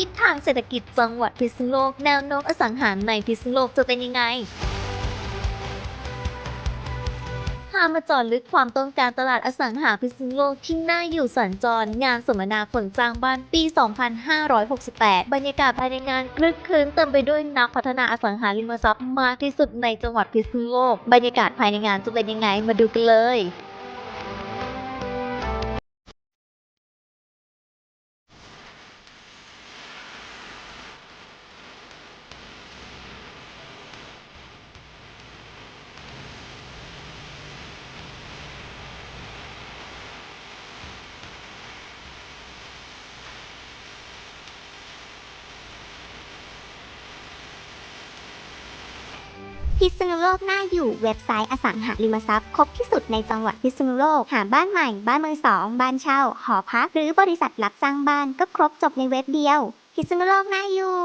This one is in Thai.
ทิศทางเศรษฐกิจจังหวัดพิษณุโลก แนวโน้มอสังหารในพิษณุโลกจะเป็นยังไงพามาจอดลึกความต้องการตลาดอสังหาพิษณุโลกที่น่าอยู่สัญจรงานสัมมนาคนจ้างบ้านปี 2568 บรรยากาศภายในงานคลึกคลื้นเต็มไปด้วยนักพัฒนาอสังหาริมทรัพย์มากที่สุดในจังหวัดพิษณุโลก บรรยากาศภายในงานจะเป็นยังไงมาดูกันเลย พิษณุโลกน่าอยู่เว็บไซต์อสังหาริมทรัพย์ ครบที่สุดในจังหวัดพิษณุโลก หาบ้านใหม่ บ้านมือสองบ้านเช่า หอพัก หรือบริษัทรับสร้างบ้านก็ครบจบในเว็บเดียว พิษณุโลกน่าอยู่